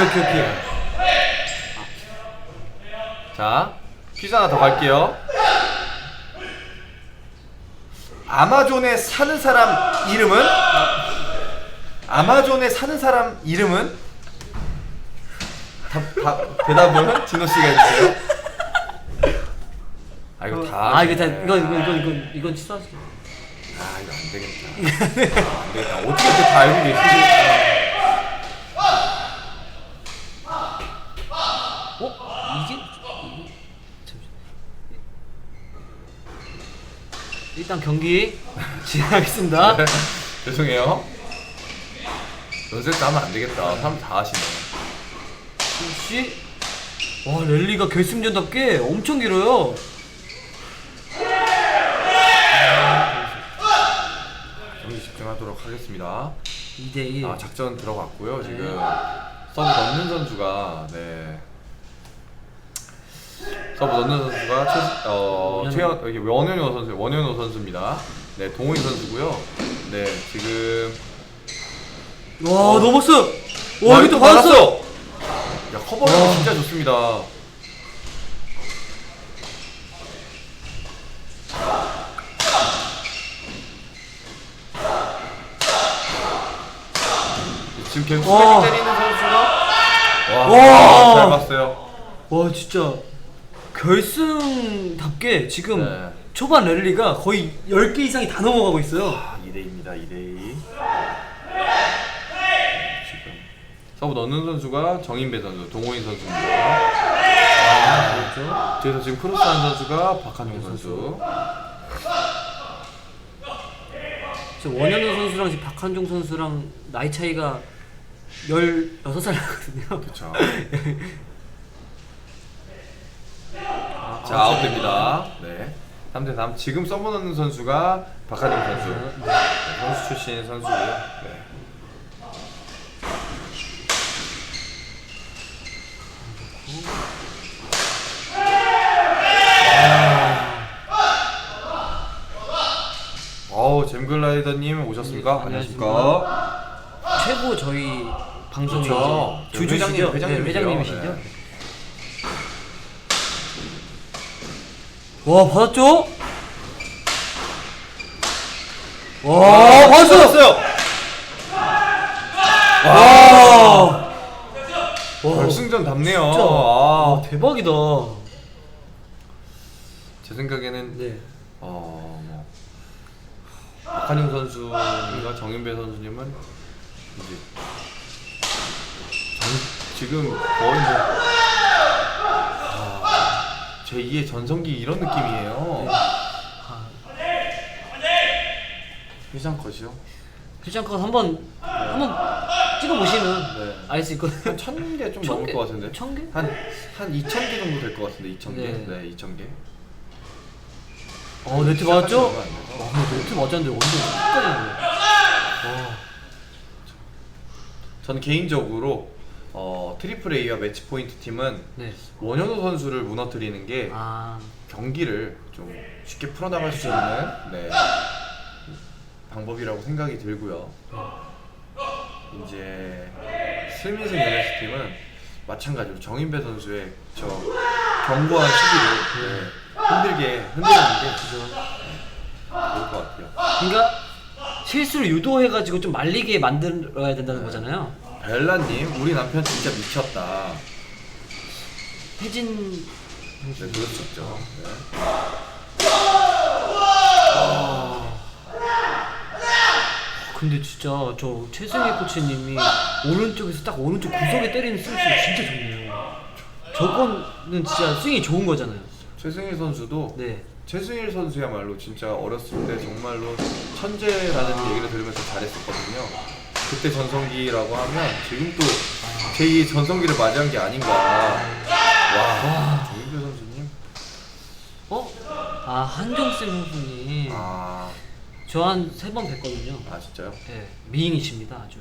아 오케이 오케이 오케이. 자, 퀴즈 하나 더 갈게요. 아마존에 사는 사람 이름은? 아마존에 사는 사람 이름은? 답, 답, 대답은 진호 씨가 해주세요. 아 이거 다. 아 이거 다. 이거 이거 이거 이건 이건 취소하시. 아 이거 안 되겠다. 아, 안 되겠다. 어떻게 이렇게 다 알고 계시지? 어 이게 잠시. 일단 경기 진행하겠습니다. 네, 죄송해요. 연습 하면 안 되겠다. 사람 다 아시네. 혹시 와 랠리가 결승전답게 엄청 길어요. 경기 집중하도록 하겠습니다. 2대 1. 아 작전 들어갔고요. 네. 지금 서브 넣는 선수가 네. 서브 넣는 선수가 최, 어. 최현 여기 원현호 선수 원현호 선수입니다. 네 동훈 선수고요. 네 지금 와 넘었어. 와, 또 받았어. 야 커버가 진짜 좋습니다. 지금 계속 와. 스매시 때리는 선수가 와, 와. 잘 봤어요. 와 진짜 결승답게 지금 네. 초반 랠리가 거의 10개 이상이 다 넘어가고 있어요. 아, 2대2입니다. 2대2. 지금 서브 넣는 선수가 정인배 선수, 동호인 선수입니다. 아, 그렇죠. 뒤에서 지금 크로스한 선수가 박한용 선수. 지금 원현우 선수랑 지금 박한종 선수랑 나이 차이가 16살 나거든요. 그렇죠. 자, 아웃됩니다. 네. 3대 3. 지금 넣는 선수가 박한용 선수. 네, 선수 출신 선수고요. 네. 어우, 잼글라이더님 오셨습니까? 네, 안녕하십니까? 최고 저희 방송의 그렇죠. 이제 주주시죠? 회장님. 네, 회장님이시죠? 네. 와 받았죠? 와 아, 받았어! 받았어요! 와! 결승전 답네요. 진짜 와, 아, 대박이다. 제 생각에는 네. 어, 뭐 박한용 선수님과 정인배 선수님은 이제 전, 지금 거의 뭐 아, 제2의 전성기 이런 느낌이에요. 회장 컷이요? 피장컷 한번 한번 찍어 보시면 네. 알 수 있거든요. 한 1000개 좀 천 넘을 개? 것 같은데. 천 개? 한, 한 2000개 정도 될 것 같은데, 2000개? 네. 네, 2000개. 어 네트 맞았죠? 얼마 안 돼서. 와 근데 네트 맞았는데 완전 끝까지 와. 저는 개인적으로 어, 트리플 A와 매치 포인트 팀은 네. 원현우 선수를 무너뜨리는 게 아 경기를 좀 쉽게 풀어나갈 수 있는 네, 방법이라고 생각이 들고요. 이제 슬민승 연예스 팀은 마찬가지로 정인배 선수의 저 견고한 수비를 네, 흔들게 흔드는 게 좋을 것 같아요. 그러니까 실수를 유도해가지고 좀 말리게 만들어야 된다는 거잖아요. 벨라님, 우리 남편 진짜 미쳤다. 혜진 네, 그럴 수 있죠. 네. 근데 진짜 저 최승희 코치님이 오른쪽에서 딱 오른쪽 구석에 때리는 스윙이 진짜 좋네요. 저거는 진짜 스윙이 좋은 거잖아요. 최승일 선수도 네. 최승일 선수야말로 진짜 어렸을 때 정말로 천재라는 얘기를 들으면서 잘했었거든요. 그때 전성기라고 하면 지금 또 제2의 전성기를 맞이한 게 아닌가. 와, 정인배 선수님. 어? 아 한종쌤 선수님. 아, 저 한 세 번 뵀거든요. 아 진짜요? 네. 미인이십니다 아주.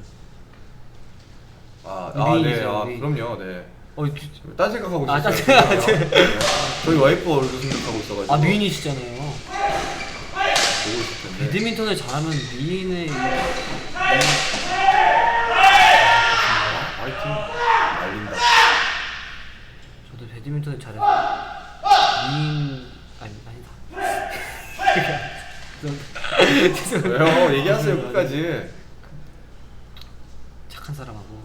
아, 아 네, 미인이세요, 아, 미인. 그럼요, 네. 어, 지- 딴 생각하고 아, 있었어요. 딴 생각- 네. 저희 와이프 얼굴 생각하고 있어가지고 아 미인이시잖아요. 보고 있을 텐데. 배드민턴을 잘하면 미인의 이-팅. 배드민턴을 잘해서 민 아니 아니다. 왜요? 얘기하세요 끝까지. 착한 사람하고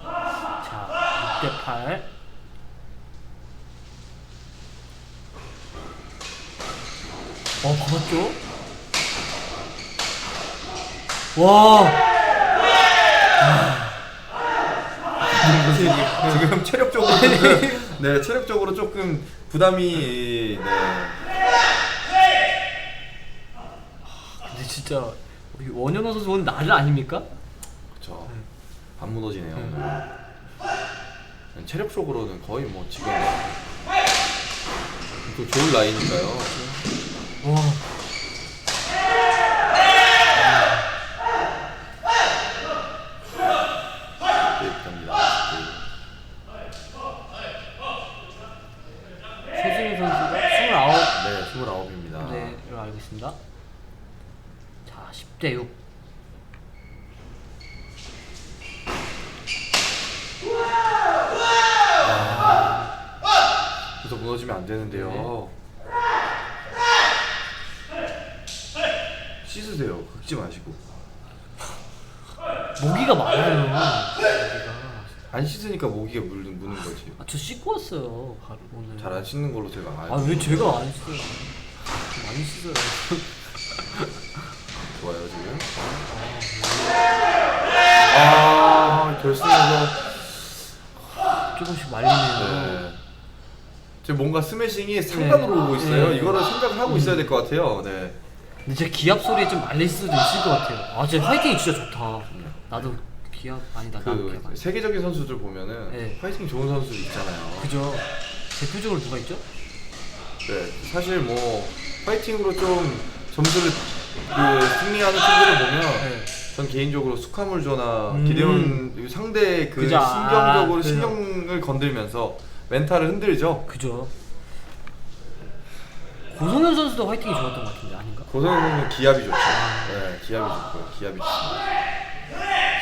자 6대 8 어, 봐봤죠? 와, 지금 체력적으로 조금, 네 체력적으로 조금 부담이 네. 근데 진짜 우리 원현호 선수 오늘 날 아닙니까? 그쵸. 안 무너지네요. 오늘. 체력적으로는 거의 뭐 지금 또 좋은 라인이니까요. 와, 네, 갑니다. 최승희 선수가 29 네, 29입니다. 네, 로 알고 있습니다. 자, 10대 6. 그래서 무너지면 안 되는데요. 씻으세요. 긁지 마시고. 모기가 많아요. 모기가. 안 씻으니까 모기가 물, 무는 거지. 아, 저 씻고 왔어요. 바로 오늘. 잘 안 씻는 걸로 제가 알고 아, 왜 제가 안 씻어요? 많이 씻어요. 좋아요 지금. 아 결승에서 조금씩 말리네요. 네. 지금 뭔가 스매싱이 상단으로 네. 오고 있어요. 네. 이거를 생각을 하고 있어야 될 것 같아요. 네. 근데 제 기합 소리에 좀 말릴 수도 있을 것 같아요. 아, 제 화이팅이 진짜 좋다. 나도 기합 아니다. 나도 기합 그 아니다. 세계적인 선수들 보면은 네. 파이팅 좋은 선수 있잖아요. 그죠? 대표적으로 누가 있죠? 네, 사실 뭐 파이팅으로 좀 점수를 그 승리하는 팀들을 보면 네. 전 개인적으로 수카물조나 음. 기대온 상대 그 그죠. 아, 신경적으로 그죠. 신경을 건들면서 멘탈을 흔들죠. 그죠? 고성현 선수도 화이팅이 좋았던 것 같은데 아닌가? 고성현 선수는 기압이 좋죠. 네, 기압이 좋고요. 기압이 좋습니다.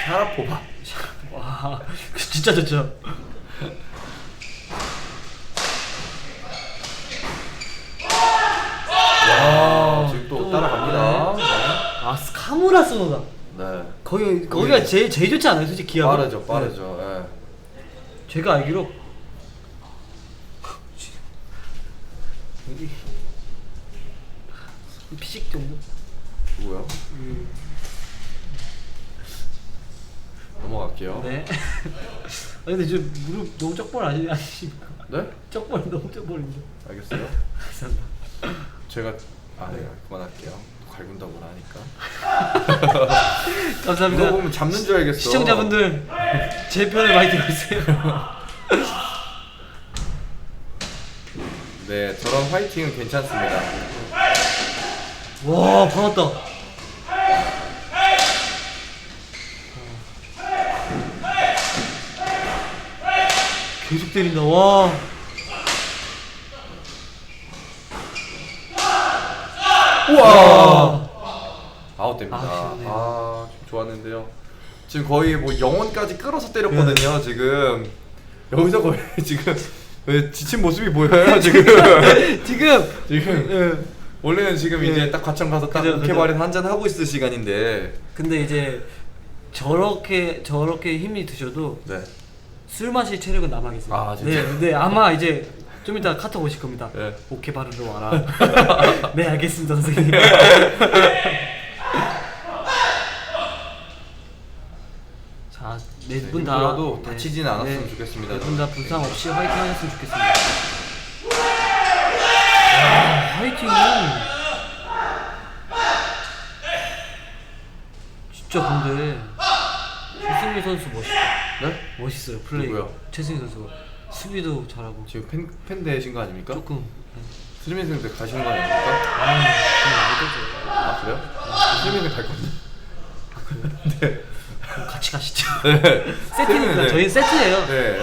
샤라포바. 와, 진짜 좋죠. 와, 지금 또, 또, 따라갑니다. 아, 스카무라 스노다. 네. 네. 거기 거기가 예. 제일 제일 좋지 않아요, 솔직히 기합? 빠르죠, 빠르죠. 예. 제가 알기로 여기 피식 정도? 누구요? 넘어갈게요. 네. 아 근데 저 무릎 너무 쩍벌 아니 아니십니까? 네? 쩍벌 너무 쩍벌인데. 알겠어요. 감사합니다. 제가 아, 네, 그만할게요. 갈군다고 하니까. 감사합니다. 이거 보면 잡는 줄 알겠어. 시청자분들 제 편을 많이 들으세요. 네, 저런 화이팅은 괜찮습니다. 와, 반갑다. 계속 때린다. 와. 우와! 아웃됩니다. 아. 아, 좀 좋았는데요. 지금 거의 뭐 영혼까지 끌어서 때렸거든요. 지금 여기서 거의 지금 왜 지친 모습이 보여요. 지금 지금 지금 예. 원래는 지금 예. 이제 딱 과천 가서 딱 그죠, 그죠. 오케바린 한잔 하고 있을 시간인데. 근데 이제 저렇게 저렇게 힘이 드셔도 네. 술 마실 체력은 남아 계세요. 아, 진짜? 네, 네 아마 이제 좀 이따 카톡 오실 겁니다. 네. 오케이 바르러 와라. 네 알겠습니다 선생님. 자, 네, 네분 다 힘들어도 다치진 않았으면 좋겠습니다. 네분 다 부상 없이 화이팅 하셨으면 좋겠습니다. 와, 화이팅은 진짜 근데 최승희 선수 멋있다. 네? 멋있어요 플레이. 누구요? 최승희 선수가 수비도 잘하고 지금 팬, 팬 되신 거 아닙니까? 조금 네. 스리민생 때 가시는 거 아닙니까? 아좀아 그래요? 스리민생 갈 건데. 네. 같이 가시죠. 네. 세트입니다. 네. 저희 세트예요. 네.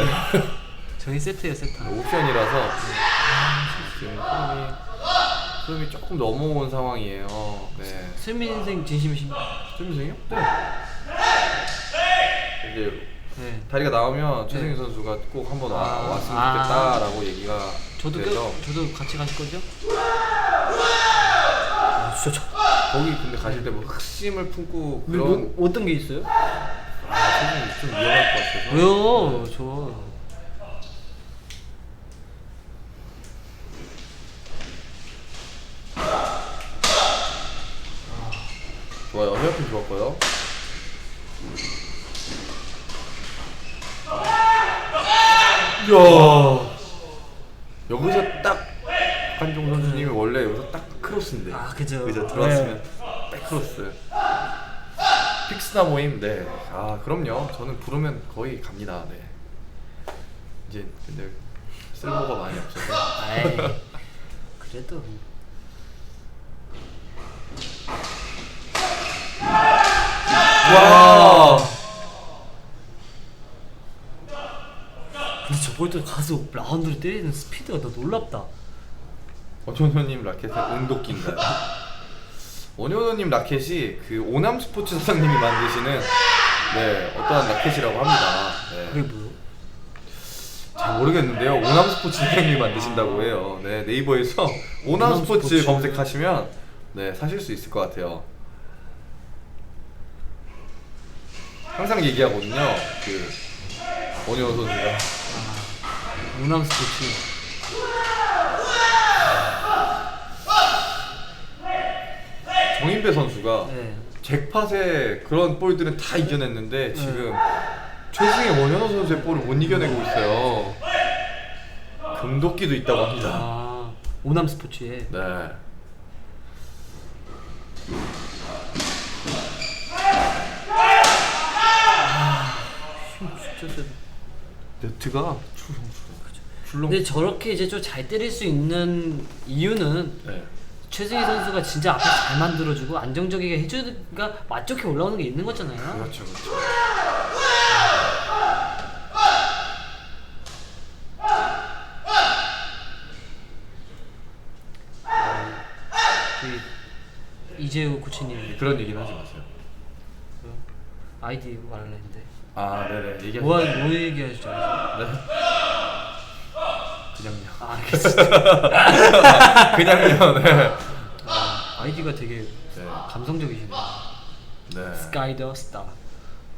저희 세트예요 세트. 옵션이라서 지금 흐름이 흐름이 조금 넘어온 상황이에요. 네. 슬민 인생 진심이십니까? 스리민생이요? 네. 이제 네. 다리가 나오면 최승희 네. 선수가 꼭 한번 와, 아. 왔으면 아. 좋겠다라고 얘기가 저도 돼서 껴, 저도 같이 가실 거죠? 아, 진짜 저 거기 근데 가실 때 뭐 흑심을 품고 뭐, 그런 뭐, 어떤 게 있어요? 아, 좀 위험할 것 같아서 왜요? 저 좋아요 헤어핀 좋았고요 이야 여기서 딱 한종 선수님이 원래 여기서 딱 크로스인데 아, 그죠. 픽스나 모임 네 아 그럼요. 저는 부르면 거의 갑니다. 네. 이제 근데 쓸모가 많이 없어서. 아이 그래도. 와! 근데 저걸 가서 라운드를 때리는 스피드가 너 놀랍다. 원효노님 라켓에 온도끼인가요? 원효노님 라켓이 그 오남 스포츠 사장님이 만드시는 네 어떠한 라켓이라고 합니다. 그게 네. 뭐요? 잘 모르겠는데요. 오남 스포츠 사장님이 만드신다고 해요. 네 네이버에서 오남, 오남 스포츠, 스포츠. 검색하시면 네 사실 수 있을 것 같아요. 항상 얘기하거든요. 그 원효 선수가 우남 스포츠. 정인배 선수가 네. 잭팟의 그런 볼들은 다 이겨냈는데 지금 최승의 원현호 선수의 볼을 못 이겨내고 있어요. 금도끼도 있다고 합니다. 아 오남 스포츠에. 네. 진짜 세. 네트가 출렁출렁. 근데 저렇게 이제 좀 잘 때릴 수 있는 이유는 네. 최승희 선수가 진짜 앞에 잘 만들어주고 안정적이게 해주니까 맛 좋게 올라오는 게 있는 거잖아요. 그렇죠, 그렇죠. 그 이재우 코치님 그런 얘기는 하지 마세요. 아이디 말을 했는데 아, 네네. 얘기하지 뭐, 마세요. 뭐 얘기하시죠? 네. 그냥요. 아. 그냥요. 네. 아, 아이디가 되게 네. 감성적이시네요. 네. 스카이 더 스타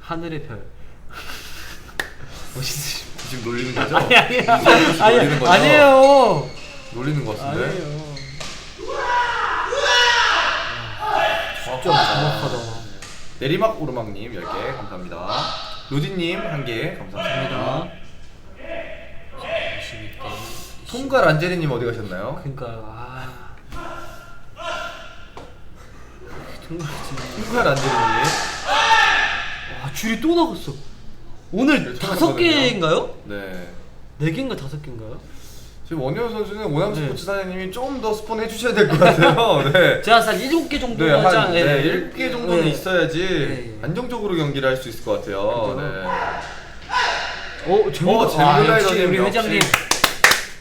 하늘의 별 멋있으시. 지금 놀리는 거죠? 아니 아니 놀리는 아니 거죠? 아니에요. 놀리는 것 같은데. 아니에요. 좀 정확하다. 내리막 오르막님 10개 감사합니다. 로디님 1개 감사합니다. 감사합니다. 22대. 통과 란제리님 어디 가셨나요? 그러니까 아. 정말 진짜. 통과 란제리님 와 줄이 또 나갔어. 오늘 네, 다섯 개인가요? 네. 네 개인가 다섯 개인가요? 지금 원효 선수는 오남 네. 스포츠 사장님이 좀 더 스폰 해주셔야 될 것 같아요. 네. 제가 한 일곱 개 정도 네, 한. 네, 예. 1개 정도는 예. 있어야지 네. 안정적으로 경기를 할 수 있을 것 같아요. 그죠. 네. 어, 재밌다. 어, 아, 역시 라이더님 우리 역시. 회장님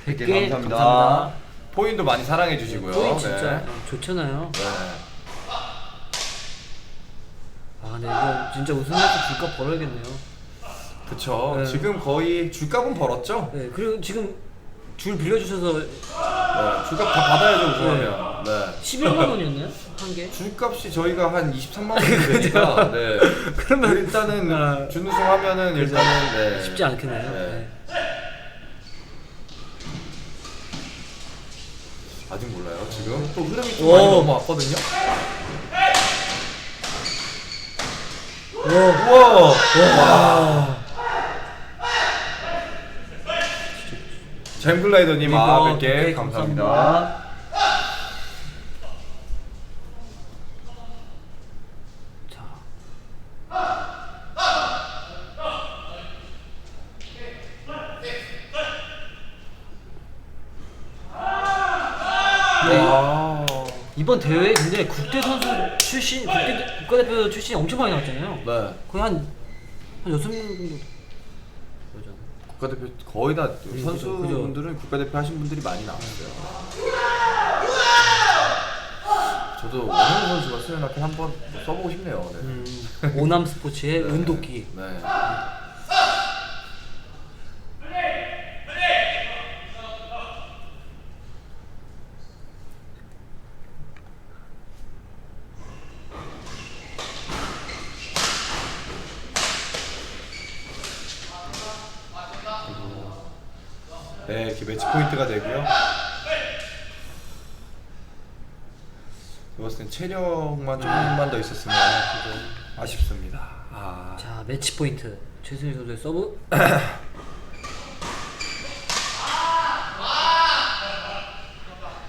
100개 100개 감사합니다. 감사합니다. 포인도 많이 사랑해 주시고요. 포인 진짜 네. 좋잖아요. 네. 아, 네 이거 진짜 우승해서 줄값 벌어야겠네요. 그쵸. 네. 지금 거의 줄값은 벌었죠? 네, 그리고 지금 줄 빌려주셔서 네. 줄값 다 받아야죠, 우승하면. 네. 11만 원이었나요? 한 개? 줄값이 저희가 한 23만 원 정도 되니까 네. 그러면- 일단은 아. 준우승 하면은 그죠. 일단은 네. 쉽지 않겠네요. 네. 네. 아직 몰라요. 지금 또 흐름이 좀 오. 많이 넘어왔거든요. 오, 우와. 와. 잼글라이더님 아 100개 감사합니다. 감사합니다. 자. 네. 와. 이번 대회 근데 국대 선수 출신, 국대 국가대표 출신이 엄청 많이 나왔잖아요. 네. 거의 한, 한 여섯 명 정도. 그러잖아요. 국가대표 거의 다 그죠, 선수분들은 국가대표 하신 분들이 많이 나왔어요. 저도 원효 선수가 라켓 한번 써보고 싶네요. 네. 음, 오남 스포츠의 네. 은도끼. 네. 네, 이렇게 매치 포인트가 되고요. 제가 봤을 땐 체력만 조금만 더 있었으면 아쉽습니다. 아, 자 매치 포인트 최승희 선수의 서브.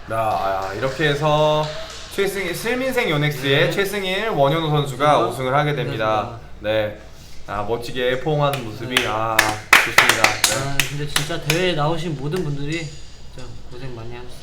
자, 아, 이렇게 해서 최승 슬민생 요넥스의 최승일 원현우 선수가 네. 우승을 하게 됩니다. 네, 아 멋지게 포옹하는 모습이 아 좋습니다. 네. 아 근데 진짜 대회에 나오신 모든 분들이 진짜 고생 많이 하셨습니다.